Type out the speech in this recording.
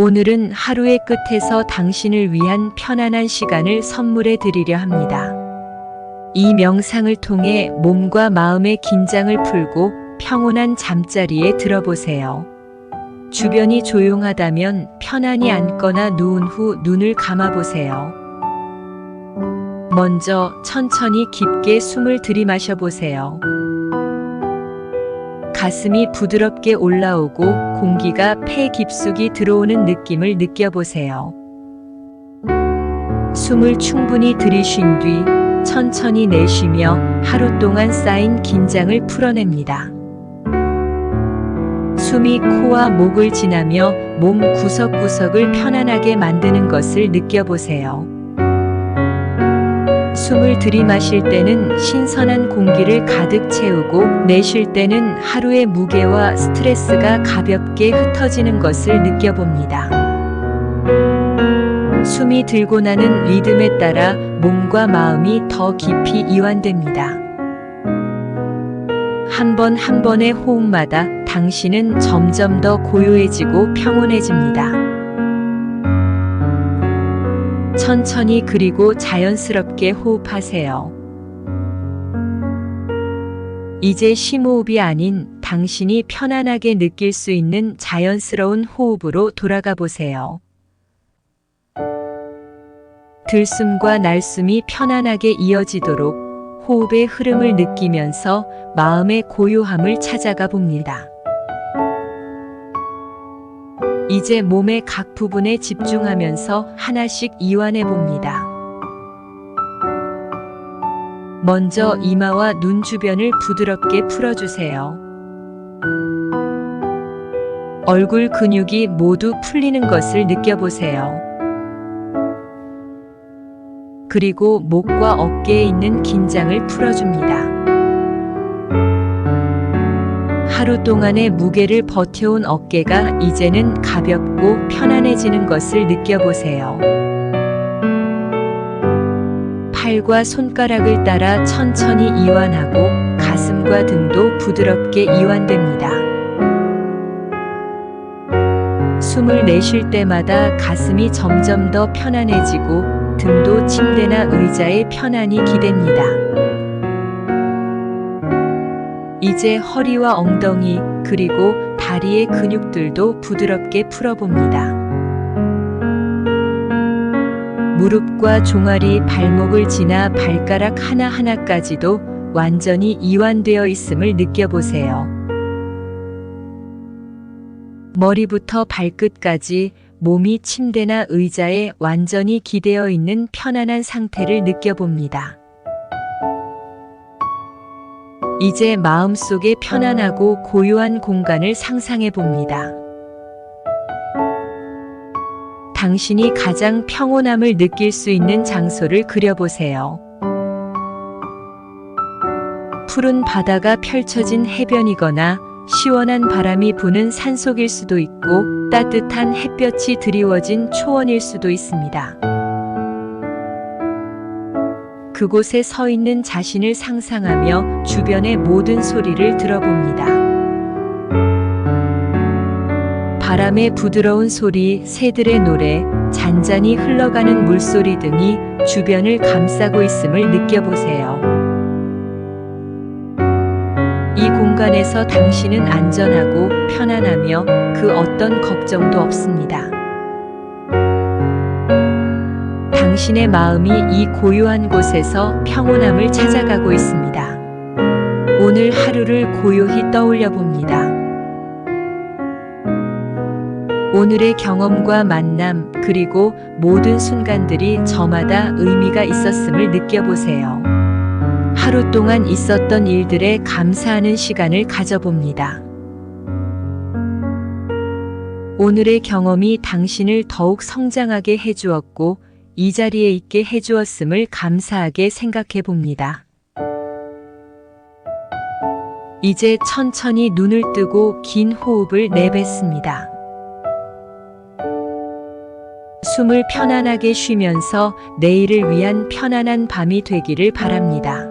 오늘은 하루의 끝에서 당신을 위한 편안한 시간을 선물해 드리려 합니다. 이 명상을 통해 몸과 마음의 긴장을 풀고 평온한 잠자리에 들어보세요. 주변이 조용하다면 편안히 앉거나 누운 후 눈을 감아보세요. 먼저 천천히 깊게 숨을 들이마셔 보세요. 가슴이 부드럽게 올라오고 공기가 폐 깊숙이 들어오는 느낌을 느껴보세요. 숨을 충분히 들이쉰 뒤 천천히 내쉬며 하루 동안 쌓인 긴장을 풀어냅니다. 숨이 코와 목을 지나며 몸 구석구석을 편안하게 만드는 것을 느껴보세요. 숨을 들이마실 때는 신선한 공기를 가득 채우고 내쉴 때는 하루의 무게와 스트레스가 가볍게 흩어지는 것을 느껴봅니다. 숨이 들고 나는 리듬에 따라 몸과 마음이 더 깊이 이완됩니다. 한 번한 번의 호흡마다 당신은 점점 더 고요해지고 평온해집니다. 천천히 그리고 자연스럽게 호흡하세요. 이제 심호흡이 아닌 당신이 편안하게 느낄 수 있는 자연스러운 호흡으로 돌아가 보세요. 들숨과 날숨이 편안하게 이어지도록 호흡의 흐름을 느끼면서 마음의 고요함을 찾아가 봅니다. 이제 몸의 각 부분에 집중하면서 하나씩 이완해 봅니다. 먼저 이마와 눈 주변을 부드럽게 풀어주세요. 얼굴 근육이 모두 풀리는 것을 느껴보세요. 그리고 목과 어깨에 있는 긴장을 풀어줍니다. 하루 동안의 무게를 버텨온 어깨가 이제는 가볍고 편안해지는 것을 느껴보세요. 팔과 손가락을 따라 천천히 이완하고 가슴과 등도 부드럽게 이완됩니다. 숨을 내쉴 때마다 가슴이 점점 더 편안해지고 등도 침대나 의자에 편안히 기댑니다. 이제 허리와 엉덩이 그리고 다리의 근육들도 부드럽게 풀어봅니다. 무릎과 종아리, 발목을 지나 발가락 하나하나까지도 완전히 이완되어 있음을 느껴보세요. 머리부터 발끝까지 몸이 침대나 의자에 완전히 기대어 있는 편안한 상태를 느껴봅니다. 이제 마음속에 편안하고 고요한 공간을 상상해 봅니다. 당신이 가장 평온함을 느낄 수 있는 장소를 그려보세요. 푸른 바다가 펼쳐진 해변이거나 시원한 바람이 부는 산속일 수도 있고 따뜻한 햇볕이 드리워진 초원일 수도 있습니다. 그곳에 서 있는 자신을 상상하며 주변의 모든 소리를 들어봅니다. 바람의 부드러운 소리, 새들의 노래, 잔잔히 흘러가는 물소리 등이 주변을 감싸고 있음을 느껴보세요. 이 공간에서 당신은 안전하고 편안하며 그 어떤 걱정도 없습니다. 당신의 마음이 이 고요한 곳에서 평온함을 찾아가고 있습니다. 오늘 하루를 고요히 떠올려 봅니다. 오늘의 경험과 만남, 그리고 모든 순간들이 저마다 의미가 있었음을 느껴보세요. 하루 동안 있었던 일들에 감사하는 시간을 가져봅니다. 오늘의 경험이 당신을 더욱 성장하게 해주었고, 이 자리에 있게 해주었음을 감사하게 생각해 봅니다. 이제 천천히 눈을 뜨고 긴 호흡을 내뱉습니다. 숨을 편안하게 쉬면서 내일을 위한 편안한 밤이 되기를 바랍니다.